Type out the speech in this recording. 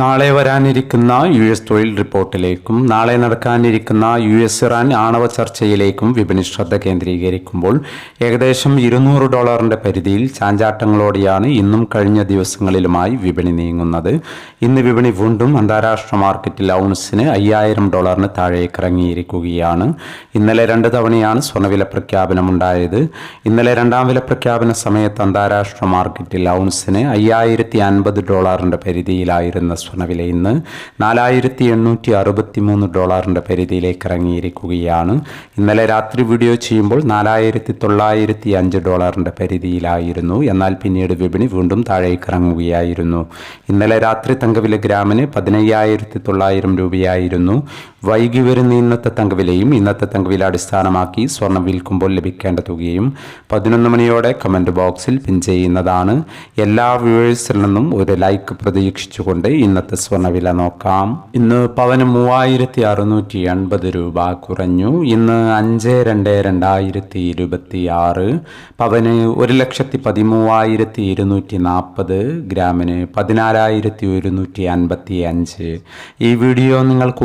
നാളെ വരാനിരിക്കുന്ന U S തൊഴിൽ റിപ്പോർട്ടിലേക്കും നാളെ നടക്കാനിരിക്കുന്ന യു എസ് ഇറാൻ ആണവ ചർച്ചയിലേക്കും വിപണി ശ്രദ്ധ കേന്ദ്രീകരിക്കുമ്പോൾ ഏകദേശം ഇരുന്നൂറ് ഡോളറിന്റെ പരിധിയിൽ ചാഞ്ചാട്ടങ്ങളോടെയാണ് ഇന്നും കഴിഞ്ഞ ദിവസങ്ങളിലുമായി വിപണി നീങ്ങുന്നത്. ഇന്ന് വിപണി വീണ്ടും അന്താരാഷ്ട്ര മാർക്കറ്റിൽ ഔൺസിന് അയ്യായിരം ഡോളറിന് താഴേക്ക് ഇറങ്ങിയിരിക്കുകയാണ്. ഇന്നലെ രണ്ട് തവണയാണ് സ്വർണവില പ്രഖ്യാപനമുണ്ടായത്. ഇന്നലെ രണ്ടാം വില പ്രഖ്യാപന സമയത്ത് അന്താരാഷ്ട്ര മാർക്കറ്റിൽ ഔൺസിന് അയ്യായിരത്തി അൻപത് ഡോളറിന്റെ പരിധിയിലായിരുന്ന സ്വർണവില ഇന്ന് നാലായിരത്തി എണ്ണൂറ്റി അറുപത്തി മൂന്ന് ഡോളറിന്റെ പരിധിയിലേക്ക് ഇറങ്ങിയിരിക്കുകയാണ് ഇന്നലെ രാത്രി വീഡിയോ ചെയ്യുമ്പോൾ നാലായിരത്തി തൊള്ളായിരത്തി അഞ്ച് ഡോളറിന്റെ പരിധിയിലായിരുന്നു. എന്നാൽ പിന്നീട് വിപണി വീണ്ടും താഴേക്ക് ഇറങ്ങുകയായിരുന്നു ഇന്നലെ രാത്രി തങ്കവില ഗ്രാമിന് പതിനയ്യായിരത്തി തൊള്ളായിരം രൂപയായിരുന്നു. വൈകി വരുന്ന ഇന്നത്തെ തങ്കവിലയും ഇന്നത്തെ തങ്കവില അടിസ്ഥാനമാക്കി സ്വർണം വിൽക്കുമ്പോൾ ലഭിക്കേണ്ട തുകയും പതിനൊന്ന് മണിയോടെ കമന്റ് ബോക്സിൽ പിൻ ചെയ്യുന്നതാണ്. എല്ലാ വ്യൂവേഴ്സിൽ നിന്നും ഒരു ലൈക്ക് പ്രതീക്ഷിച്ചുകൊണ്ട് ഇന്നത്തെ സ്വർണവില നോക്കാം. ഇന്ന് പവന് മൂവായിരത്തി അറുന്നൂറ്റി എൺപത് രൂപ കുറഞ്ഞു. ഇന്ന് അഞ്ച് രണ്ട് രണ്ടായിരത്തി ഇരുപത്തി ആറ് പവന് ഒരു ലക്ഷത്തി പതിമൂവായിരത്തി ഇരുന്നൂറ്റി നാൽപ്പത് ഗ്രാമിന് പതിനാലായിരത്തി ഒരുന്നൂറ്റി അൻപത്തി അഞ്ച് ഈ വീഡിയോ നിങ്ങൾക്ക്